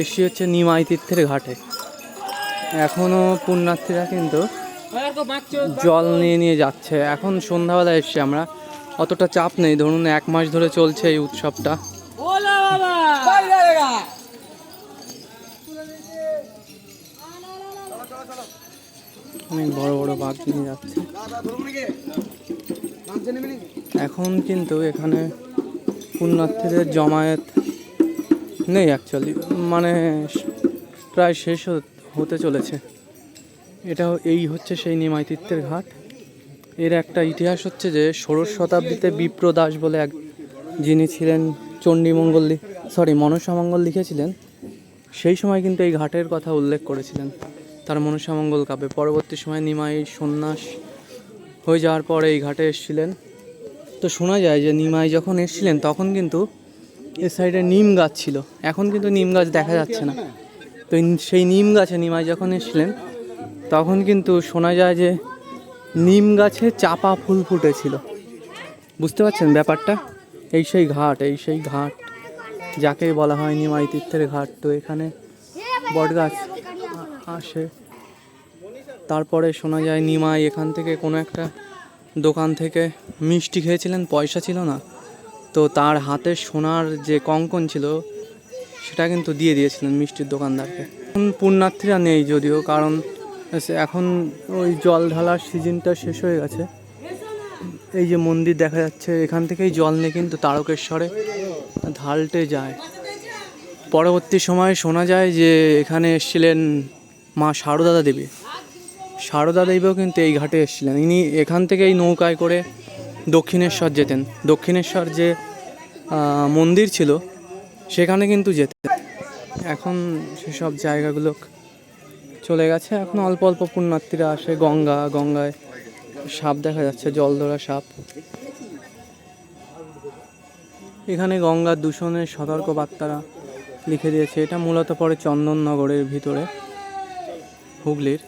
এসছি হচ্ছে নিমাই তীর্থের ঘাটে। এখনও পুণ্যার্থীরা কিন্তু জল নিয়ে নিয়ে যাচ্ছে। এখন সন্ধ্যাবেলা এসছি আমরা। অতটা চাপ নেই ধরুন এক মাস ধরে চলছে এই উৎসবটা। অনেক বড় বড় বাঘ নিয়ে যাচ্ছে। এখন কিন্তু এখানে পুণ্যার্থীদের জমায়েত নেই অ্যাকচুয়ালি মানে প্রায় শেষ হতে চলেছে। এটা এই হচ্ছে সেই নিমাই ঘাট। এর একটা ইতিহাস হচ্ছে যে ষোড়শ শতাব্দীতে বিপ্র দাস বলে এক, যিনি ছিলেন চণ্ডীমঙ্গল সরি মনসামঙ্গল লিখেছিলেন। সেই সময় কিন্তু এই ঘাটের কথা উল্লেখ করেছিলেন। তার মনসামঙ্গল কাব্যে। পরবর্তী সময় নিমাই সন্ন্যাস হয়ে যাওয়ার পরে এই ঘাটে এসেছিলেন। তো শোনা যায় যে নিমাই যখন এসেছিলেন, তখন কিন্তু এ সাইডে নিম গাছ ছিল। এখন কিন্তু নিম গাছ দেখা যাচ্ছে না। তো সেই নিম গাছে নিমাই যখন এসেছিলেন, তখন কিন্তু শোনা যায় যে নিম গাছে চাপা ফুল ফুটেছিল। বুঝতে পারছেন ব্যাপারটা? এই সেই ঘাট, এই সেই ঘাট, যাকে বলা হয় নিমাই তীর্থের ঘাট। তো এখানে বটগাছ আসে। তারপরে শোনা যায়, নিমাই এখান থেকে কোনো একটা দোকান থেকে মিষ্টি খেয়েছিলেন, পয়সা ছিল না। তো তার হাতে সোনার যে কঙ্কন ছিল, সেটা কিন্তু দিয়ে দিয়েছিলেন মিষ্টির দোকানদারকে। এখন পুণ্যার্থীরা নেই যদিও, কারণ এখন ওই জল ঢালার সিজনটা শেষ হয়ে গেছে। এই যে মন্দির দেখা যাচ্ছে, এখান থেকেই জল নিয়ে কিন্তু তারকেশ্বরে ঢালটে যায়। পরবর্তী সময়ে শোনা যায় যে এখানে এসেছিলেন মা সারদা দেবী। সারদা দেবীও কিন্তু এই ঘাটে এসেছিলেন। ইনি এখান থেকেই নৌকায় করে দক্ষিণেশ্বর যেতেন। দক্ষিণেশ্বর যে মন্দির ছিল, সেখানে কিন্তু যেতে এখন সেসব জায়গাগুলো চলে গেছে। এখন অল্প অল্প পুণ্যার্থীরা আসে গঙ্গা, গঙ্গায় সাপ দেখা যাচ্ছে, জল ধরা সাপ। এখানে গঙ্গার দূষণের সতর্ক বার্তারা লিখে দিয়েছে, এটা মূলত পড়ে চন্দননগরের ভিতরে, হুগলির।